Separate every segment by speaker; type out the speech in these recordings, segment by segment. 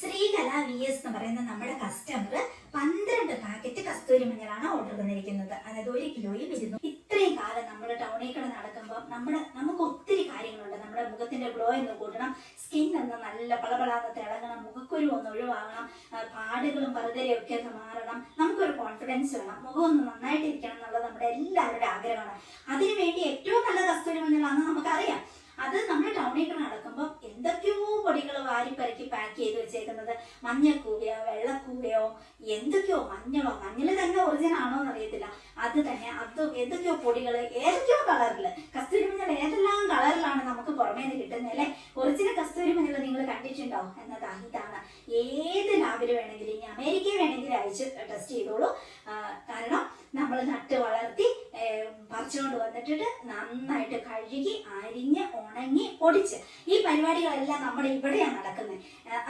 Speaker 1: Sreekala V S എന്ന് പറയുന്ന നമ്മുടെ കസ്റ്റമർ പന്ത്രണ്ട് പാക്കറ്റ് കസ്തൂരി മഞ്ഞളാണ് ഓർഡർ തന്നിരിക്കുന്നത്. അതായത് ഒരു കിലോയിൽ വരുന്നു ഇത്രയും കാലം നമ്മൾ ടൗണിൽ കൂടെ നടക്കുമ്പോൾ നമ്മുടെ നമുക്ക് ഒത്തിരി കാര്യങ്ങളുണ്ട്. നമ്മുടെ മുഖത്തിന്റെ ഗ്ലോ എന്ന് കൂട്ടണം സ്കിൻ ഒന്ന് നല്ല പളപളാന്ന് തിളങ്ങണം മുഖക്കുരു ഒന്ന് ഒഴിവാകണം പാടുകളും പറുതലും ഒക്കെ ഒന്ന് മാറണം. നമുക്കൊരു കോൺഫിഡൻസ് വേണം. മുഖം ഒന്ന് നന്നായിട്ടിരിക്കണം എന്നുള്ളത് നമ്മുടെ എല്ലാവരുടെ ആഗ്രഹമാണ്. അതിനുവേണ്ടി ഏറ്റവും നല്ല കസ്തൂരി മഞ്ഞളാണെന്ന് നമുക്കറിയാം. അത് നമ്മൾ ടൗണിൽ കൂടെ നടക്കുമ്പോൾ പാക്ക് ചെയ്ത് വെച്ചേക്കുന്നത്. മഞ്ഞക്കൂവയോ വെള്ളക്കൂവയോ എന്തൊക്കെയോ മഞ്ഞളോ മഞ്ഞൾ തന്നെ ഒറിജിനൽ ആണോ എന്നറിയത്തില്ല അത് തന്നെ അത് എന്തൊക്കെയോ പൊടികൾ ഏതൊക്കെയോ കളറിൽ കസ്തൂരി മഞ്ഞൾ ഏതെല്ലാം കളറിലാണ് നമുക്ക് പുറമേ നിന്ന് കിട്ടുന്നത് അല്ലെ? ഒറിജിനൽ കസ്തൂരി മഞ്ഞൾ നിങ്ങൾ കണ്ടിട്ടുണ്ടോ? എന്നത് ഇതാണ്. ഏത് ലാബിൽ വേണമെങ്കിലും ഇനി അമേരിക്കയിൽ വേണമെങ്കിലും അയച്ച് ടെസ്റ്റ് ചെയ്തോളൂ. കാരണം നമ്മൾ നട്ട് വളർത്തി പറിച്ചുകൊണ്ട് വന്നിട്ട് നന്നായിട്ട് കഴുകി അരിഞ്ഞ് ഉണങ്ങി പൊടിച്ച് ഈ പരിപാടികളെല്ലാം നമ്മുടെ ഇവിടെയാണ് നടക്കുന്നത്.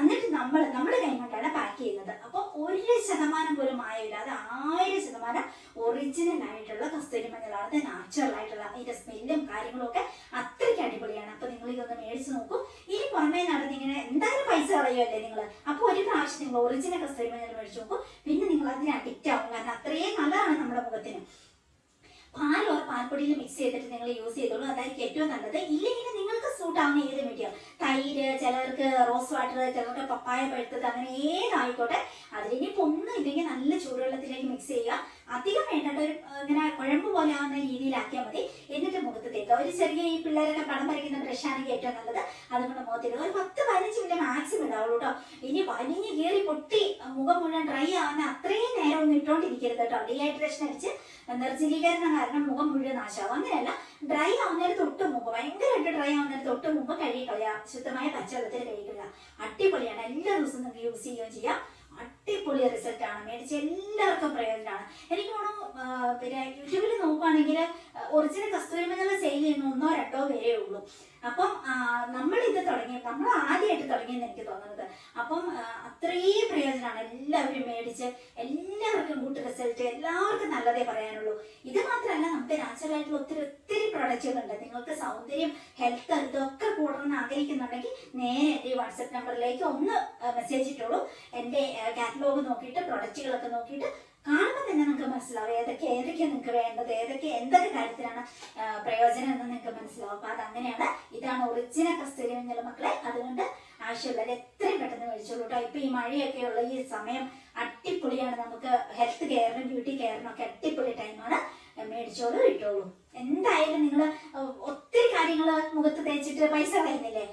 Speaker 1: എന്നിട്ട് നമ്മൾ നമ്മുടെ കൈ കൊണ്ടാണ് പാക്ക് ചെയ്യുന്നത്. അപ്പോൾ ഒരു ശതമാനം പോലും മായമില്ലാതെ ആയിരം ശതമാനം ഒറിജിനൽ ആയിട്ടുള്ള കസ്തൂരി മഞ്ഞളാണ്. നാച്ചുറൽ ആയിട്ടുള്ള അതിന്റെ സ്മെല്ലും കാര്യങ്ങളും ഒക്കെ അത്രയ്ക്ക് അടിപൊളിയാണ്. അപ്പൊ നിങ്ങൾ ഇതൊന്ന് മേടിച്ച് നോക്കൂ. ഇനി പുറമേ നടന്ന് ഇങ്ങനെ എന്തായാലും പൈസ കളയുമല്ലേ നിങ്ങൾ അപ്പൊ ഒരു പ്രാവശ്യം നിങ്ങൾ ഒറിജിനൽ കസ്തൂരി മഞ്ഞൾ മേടിച്ച് നോക്കൂ. പിന്നെ നിങ്ങൾ അതിന് അഡിക്റ്റ് ആവും. കാരണം അത്രയും നല്ലതാണ് നമ്മുടെ മുഖത്തിന്. പാലോ പാൽപ്പൊടിയിൽ മിക്സ് ചെയ്തിട്ട് നിങ്ങൾ യൂസ് ചെയ്തോളൂ. അതായിരിക്കും ഏറ്റവും നല്ലത്. ഇല്ലെങ്കിൽ നിങ്ങൾക്ക് സൂട്ട് ആവുന്ന ഏത് മീഡിയം തൈര് ചിലർക്ക് റോസ് വാട്ടർ ചിലർക്ക് പപ്പായ പഴുത്തത് അങ്ങനെ ഏതായിക്കോട്ടെ. അതിലിനിപ്പോൾ ഒന്നും ഇല്ലെങ്കിൽ നല്ല ചൂടുവെള്ളത്തിലേക്ക് മിക്സ് ചെയ്യുക. അധികം വേണ്ടത് ഒരു ഇങ്ങനെ കുഴമ്പ് പോലെ ആവുന്ന രീതിയിലാക്കിയാൽ മതി. എന്നിട്ട് മുഖത്ത് തേക്കുക. ഒരു ചെറിയ ഈ പിള്ളേരൊക്കെ പടം വരയ്ക്കുന്ന ബ്രഷാണെങ്കിൽ ഏറ്റവും നല്ലത്. അതുകൊണ്ട് മുഖത്തിടുക ഒരു പത്ത് പതിനഞ്ച് മിനിറ്റ് മാക്സിമം ഇടാവുള്ളൂ കേട്ടോ ഇനി വലിഞ്ഞ് കീറി പൊട്ടി മുഖം മുഴുവൻ ഡ്രൈ ആവുന്ന അത്രയും ഒന്നും ഇട്ടോണ്ടിരിക്കരുത് കേട്ടോ. ഡീഹൈഡ്രേഷൻ അടിച്ച് നിർജലീകരണം കാരണം മുഖം മുഴുവൻ നാശമാവും. അങ്ങനെയല്ല ഡ്രൈ ആവുന്നതിന് തൊട്ട് മുമ്പ് ഭയങ്കരമായിട്ട് ഡ്രൈ ആവുന്നതിന് തൊട്ട് മുമ്പ് കഴുകി കളയുക ശുദ്ധമായ പച്ചവെള്ളത്തിൽ കഴുകി കളയുക അടിപൊളിയാണ്. എല്ലാ ദിവസവും നിങ്ങൾക്ക് യൂസ് ചെയ്യുകയും ചെയ്യാം. അടിപൊളി റിസൾട്ട് ആണ്. മേടിച്ച് എല്ലാവർക്കും പ്രയോജനമാണ്. എനിക്ക് തോന്നുന്നു പിന്നെ യൂട്യൂബിൽ നോക്കുവാണെങ്കിൽ ഒറിജിനൽ കസ്തൂരി മഞ്ഞൾ സെയിൽ പേരേ ഉള്ളൂ. അപ്പം നമ്മൾ ഇത് തുടങ്ങി നമ്മൾ ആദ്യമായിട്ട് തുടങ്ങിയെന്ന് എനിക്ക് തോന്നുന്നത് അപ്പം അത്രയും പ്രയോജനമാണ് എല്ലാവരും മേടിച്ച് എല്ലാവർക്കും ഗുഡ് റിസൾട്ട് എല്ലാവർക്കും നല്ലതേ പറയാനുള്ളൂ. ഇത് മാത്രമല്ല നമുക്ക് നാച്ചുറലായിട്ടുള്ള ഒത്തിരി ഒത്തിരി പ്രൊഡക്റ്റുകളുണ്ട് നിങ്ങൾക്ക് സൗന്ദര്യം ഹെൽത്ത് ഇതൊക്കെ കൂടണമെന്ന് ആഗ്രഹിക്കുന്നുണ്ടെങ്കിൽ നേരെ ഈ വാട്സപ്പ് നമ്പറിലേക്ക് ഒന്ന് മെസ്സേജ് ഇട്ടോളൂ. എന്റെ കാറ്റലോഗ് നോക്കിയിട്ട് പ്രൊഡക്റ്റുകളൊക്കെ നോക്കിയിട്ട് തന്നെ നിങ്ങൾക്ക് മനസ്സിലാവും ഏതൊക്കെ ഏതൊക്കെ നിങ്ങൾക്ക് വേണ്ടത്? ഏതൊക്കെ എന്തൊക്കെ കാര്യത്തിലാണ് പ്രയോജനം എന്ന് നിങ്ങൾക്ക് മനസ്സിലാവും. അപ്പൊ അത് അങ്ങനെയാണ് ഇതാണ് ഒറിജിനൽ കസ്തൂരി മഞ്ഞൾ മക്കളെ. അതുകൊണ്ട് ആവശ്യമുള്ളത് എത്രയും പെട്ടെന്ന് മേടിച്ചോളൂ കേട്ടോ. ഇപ്പൊ ഈ മഴയൊക്കെ ഉള്ള ഈ സമയം അടിപൊളിയാണ്. നമുക്ക് ഹെൽത്ത് കെയറിനും ബ്യൂട്ടി കെയറിനും ഒക്കെ അടിപൊളി ടൈമാണ് മേടിച്ചോളൂ ഇട്ടോളൂ. എന്തായാലും നിങ്ങൾ ഒത്തിരി കാര്യങ്ങൾ മുഖത്ത് തേച്ചിട്ട് പൈസ കളയുന്നില്ലേ?